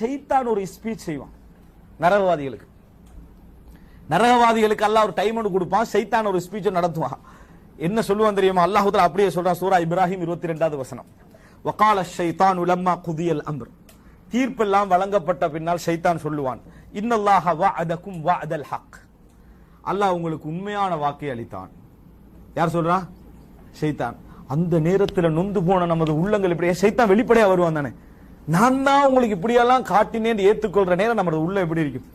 ஷைத்தான் ஒரு ஸ்பீச் செய்வான். நரகவாதிகளுக்கு. நரகவாதிகளுக்கு அல்லாஹ் ஒரு டைம் ஒன்று கொடுப்பான் சைத்தான் ஒரு ஸ்பீச் நடத்துவான். என்ன சொல்லுவான் தெரியுமா? அல்லாஹுதலா அப்படியே சொல்றான் சூரா இப்ராஹிம் இருபத்தி ரெண்டாவது வசனம். வக்கால ஷைத்தான் உலம்மா குதியல் அம்ர். தீர்ப்பெல்லாம் வழங்கப்பட்ட பின்னால் ஷைத்தான் சொல்லுவான் இன்னல்லாஹ வா அதக்கும் வா அதல் ஹக். அல்லாஹ் உங்களுக்கு உண்மையான வாக்கை அளித்தான். யார் சொல்றா? ஷைத்தான். அந்த நேரத்துல நொந்து போன நமது உள்ளங்கள் இப்படியே ஷைத்தான் வெளிப்படையா வருவான் தானே? நான் தான் உங்களுக்கு இப்படியெல்லாம் காட்டினேன் ஏற்றுக்கொள்ற நேரம் நமது உள்ள எப்படி இருக்கும்?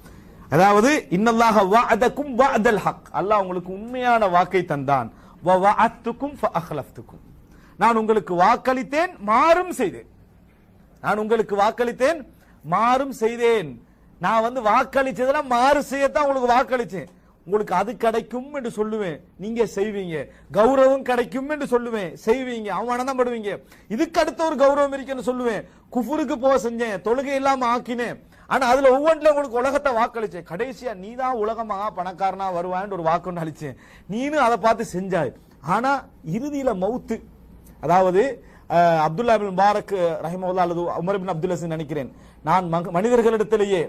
அதாவது இன்னல்லாக வா அதக்கும் வா அதல் ஹக். அல்லாஹ் உங்களுக்கு உண்மையான வாக்கை தந்தான். வ அத்துக்கும் அஹ்லஃப்துக்கும். நான் உங்களுக்கு வாக்களித்தேன் மாறும் செய்தேன். நான் உங்களுக்கு வாக்களித்தேன் மாறும் செய்தேன். நான் வந்து வாக்களிச்சதுல மாறு செய்யத்தான் உங்களுக்கு வாக்களிச்சேன் உங்களுக்கு அது கிடைக்கும் என்று சொல்லுவேன். நீங்க செய்வீங்க. கௌரவம் கிடைக்கும் என்று சொல்லுவேன். செய்வீங்க. அவமானம் படுவீங்க. இதுக்கு அடுத்த ஒரு கௌரவம் இருக்குன்னு சொல்லுவேன். குஃபுருக்கு போக செஞ்சேன். தொழுகை இல்லாம ஆக்கினேன். ஆனா அதுல ஒவ்வொன்றில் உங்களுக்கு உலகத்தை வாக்களிச்சேன். கடைசியா நீ தான் உலகமாக பணக்காரனா வருவான்னு ஒரு வாக்கு ஒன்று அளிச்சேன். நீனும் அதை பார்த்து செஞ்சாய். ஆனா இறுதியில மவுத்து. அதாவது அப்துல்லா பின் பாரக் ரஹிமவுல்லா அல்லது உமர் பின் அப்துல் நினைக்கிறேன். நான் மனிதர்களிடத்திலேயே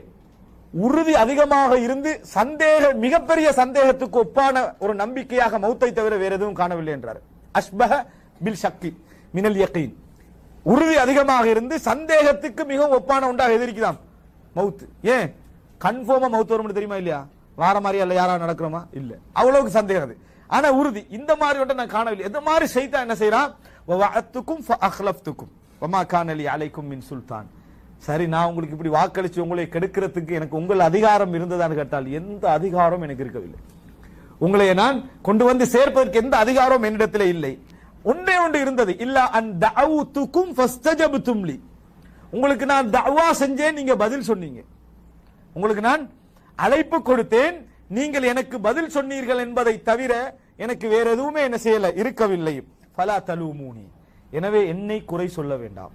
உறுதி அதிகமாக இருந்து சந்தேக மிகப்பெரிய சந்தேகத்துக்கு ஒப்பான ஒரு நம்பிக்கையாக மௌத்தை தவிர வேற எதுவும் காணவில்லை என்றார். அஷ்பஹ பில் சக்தி மினல் யக்கீன் உறுதி அதிகமாக இருந்து சந்தேகத்துக்கு மிகவும் ஒப்பான ஒன்றாக எதிர்க்குதாம் மவுத்து ஏன்? கன்ஃபார்மா மவுத்து வரும்னு தெரியுமா இல்லையா? வார மாதிரி அல்ல யாரா நடக்கிறோமா? இல்ல. அவ்வளவுக்கு சந்தேகம் அது. ஆனா உறுதி இந்த மாதிரி ஒன்றை நான் காணவில்லை. எந்த மாதிரி செய்தா என்ன செய்யறான் அத்துக்கும் ஃபஅஹ்லஃப்துக்கும் வமா கானலி அலைக்கும் மின் சுல்தான். சரி நான் உங்களுக்கு இப்படி வாக்களிச்சு உங்களை கெடுக்கிறதுக்கு எனக்கு உங்கள் அதிகாரம் இருந்ததான்னு கேட்டால் எந்த அதிகாரம் எனக்கு இருக்கவில்லை. உங்களை நான் கொண்டு வந்து சேர்ப்பதற்கு எந்த அதிகாரம் என்னிடத்தில் இல்லை. ஒன்றே ஒன்று இருந்தது. இல்ல அந்த தஅவுதுக்கும் ஃபஸ்தஜப்தும் உங்களுக்கு நான் தவா செஞ்சேன் நீங்க பதில் சொன்னீங்க. உங்களுக்கு நான் அழைப்பு கொடுத்தேன் நீங்கள் எனக்கு பதில் சொன்னீர்கள் என்பதை தவிர எனக்கு வேற எதுவுமே என்ன செய்யல இருக்கவில்லை. ஃபலா தலூமூனி. எனவே என்னை குறை சொல்ல வேண்டாம்.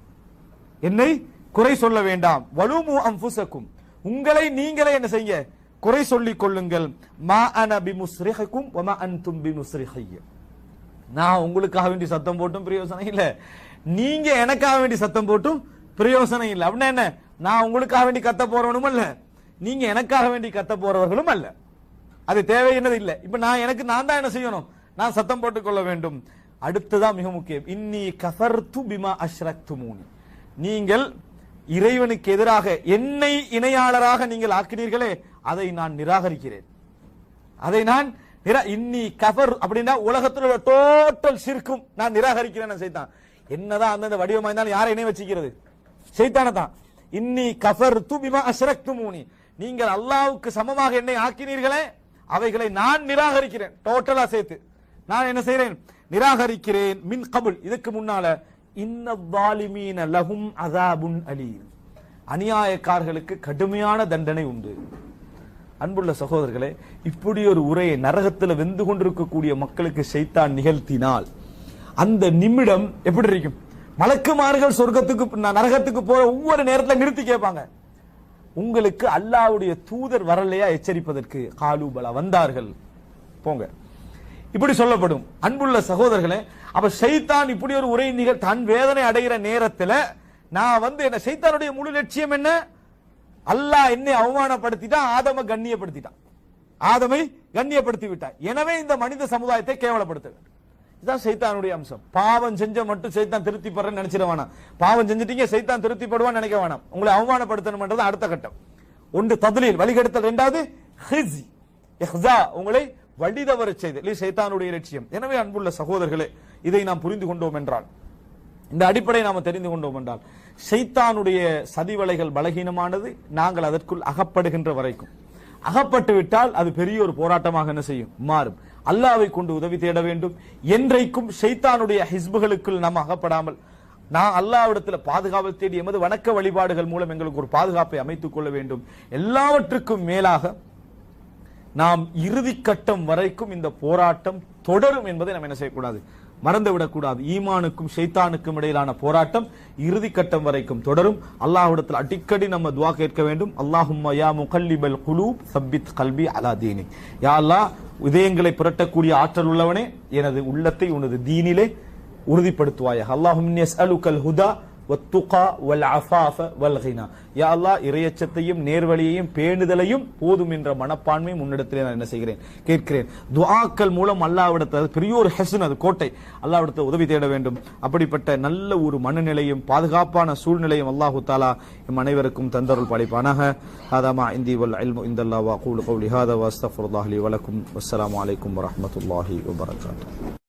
என்னை குறை சொல்ல வேண்டாம். வலுமு அம்புசக்கும் உங்களை நீங்களே என்ன செய்ய குறை சொல்லிக் கொள்ளுங்கள். மா அன பிமுஸ்ரிஹக்கும் வமா அன்தும் பிமுஸ்ரிஹைய நான் உங்களுக்காக வேண்டி சத்தம் போட்டும் பிரயோசனம் இல்லை. நீங்க எனக்காக வேண்டி சத்தம் போட்டும் பிரயோசனம் இல்லை. அப்படின்னா என்ன? நான் உங்களுக்காக வேண்டி கத்த போறவனும் அல்ல. நீங்க எனக்காக வேண்டி கத்த போறவர்களும் அல்ல. அது தேவையினது இல்லை. இப்ப நான் எனக்கு நான் தான் என்ன செய்யணும்? நான் சத்தம் போட்டுக் கொள்ள வேண்டும். அடுத்ததான் மிக முக்கியம். இன்னி கசர்த்து பிமா அஷ்ரக்துமூனி. நீங்கள் இறைவனுக்கு எதிராக என்னை இணையாளராக நீங்கள் ஆக்கினீர்களே அதை நான் நிராகரிக்கிறேன். அதை நான் நிரா- இன்னி கஃபர் அப்படின்னா உலகத்தில் உள்ள டோட்டல் சிற்கும். நான் நிராகரிக்கிறேன் செய்தான் என்னதான் அந்தந்த வடிவமாக இருந்தாலும் யாரை இணை வச்சுக்கிறது? செய்தான தான். இன்னி கஃபர் துபிமா அசரக்து மூனி நீங்கள் அல்லாவுக்கு சமமாக என்னை ஆக்கினீர்களே அவைகளை நான் நிராகரிக்கிறேன். டோட்டலா சேர்த்து. நான் என்ன செய்கிறேன் நிராகரிக்கிறேன். மின் கபுல். இதுக்கு முன்னால இன்ன வாலிமீன லஹும் அதாபுன் அலீம். அநியாயக்காரர்களுக்கு கடுமையான தண்டனை உண்டு. அன்புள்ள சகோதரர்களே இப்படி ஒரு உரையை நரகத்தில் வெந்து கொண்டிருக்கக்கூடிய மக்களுக்கு செய்தான் நிகழ்த்தினால் அந்த நிமிடம் எப்படி இருக்கும்? மலக்குமார்கள் சொர்க்கத்துக்கு நரகத்துக்கு போற ஒவ்வொரு நேரத்தில் நிறுத்தி கேட்பாங்க. உங்களுக்கு அல்லாஹ்வுடைய தூதர் வரலையா? எச்சரிப்பதற்கு காலூபலா வந்தார்கள். போங்க. இப்படி சொல்லப்படும். அன்புள்ள சகோதரர்களே அப்ப சைத்தான் இப்படி ஒரு உரை நிகழ் தன் வேதனை அடைகிற நேரத்தில் நான் வந்து என்ன சைத்தானுடைய முழு லட்சியம் என்ன? அல்லாஹ் என்னை அவமானப்படுத்திட்டான் ஆதம கண்ணியப்படுத்திட்டான். ஆதமை கண்ணியப்படுத்தி விட்டான் எனவே இந்த மனித சமுதாயத்தை கேவலப்படுத்த வேண்டும். இதுதான் சைத்தானுடைய அம்சம். பாவம் செஞ்ச மட்டும் சைத்தான் திருப்தி படுறேன்னு நினைச்சிட வேணாம். பாவம் செஞ்சுட்டீங்க சைத்தான் திருப்தி படுவான்னு நினைக்க வேணாம். உங்களை அவமானப்படுத்தணும்ன்றது அடுத்த கட்டம். ஒன்று ததுலில். வழிகெடுத்தல். ரெண்டாவது ஹிஸி உங்களை வழி தவறச் செய்தல் சைத்தானுடைய லட்சியம். எனவே அன்புள்ள சகோதரர்களே இதை நாம் புரிந்து கொண்டோம் என்றால் இந்த அடிப்படை நாம் தெரிந்து கொண்டோம் என்றால் ஷைத்தானுடைய சதிவலைகள் பலகீனமானது நாங்கள் அதற்குள் அகப்படுகின்ற வரைக்கும். அகப்பட்டு விட்டால் அது பெரிய ஒரு போராட்டமாக என்ன செய்யும்? மாறும். அல்லாவை கொண்டு உதவி தேட வேண்டும். என்றைக்கும் ஷைத்தானுடைய ஹிஸ்புகளுக்குள் நாம் அகப்படாமல் நான் அல்லாவிடத்தில் பாதுகாப்பு தேடி எமது வணக்க வழிபாடுகள் மூலம் எங்களுக்கு ஒரு பாதுகாப்பை அமைத்துக் கொள்ள வேண்டும். எல்லாவற்றுக்கும் மேலாக நாம் இறுதி கட்டம் வரைக்கும் இந்த போராட்டம் தொடரும் என்பதை நாம் என்ன செய்யக்கூடாது? மறந்துவிடக்கூடாது. ஈமானுக்கும் ஷைத்தானுக்கும் இடையிலான போராட்டம் இறுதி கட்டம் வரைக்கும் தொடரும். அல்லாஹ்விடத்தில் அடிக்கடி நம்ம துவா கேட்க வேண்டும். அல்லாஹும்ம யா முகல்லிபல் குலூப் சப்பித் கல்வி அலா தீனி யா அல்லாஹ் இதயங்களை புரட்டக்கூடிய ஆற்றல் உள்ளவனே எனது உள்ளத்தை உனது தீனிலே உறுதிப்படுத்துவாயாக. அல்லாஹும் அலுக்கல் ஹுதா வத்துகா வல் அஃபாஃப வல் ஹினா யா அல்லாஹ் இறையச்சத்தையும் நேர்வழியையும் பேணுதலையும் போதும் என்ற மனப்பான்மையும் உன்னிடத்திலே நான் என்ன செய்கிறேன்? கேட்கிறேன். துஆக்கள் மூலம் அல்லாவிடத்த அது பெரிய ஒரு ஹெசன் அது கோட்டை. அல்லாவிடத்த உதவி தேட வேண்டும். அப்படிப்பட்ட நல்ல ஒரு மனநிலையும் பாதுகாப்பான சூழ்நிலையும் அல்லாஹு தாலா எம் அனைவருக்கும் தந்தருள் படைப்பானாக ஹாதா இந்தி வல் அல்மு இந்தல்லா வா கூலு கௌலி ஹாதா வஸ்தஃபுல்லாஹி வலக்கும் வஸ்ஸலாமு அலைக்கும் வரஹ்மத்துல்லாஹி வபரகாத்துஹு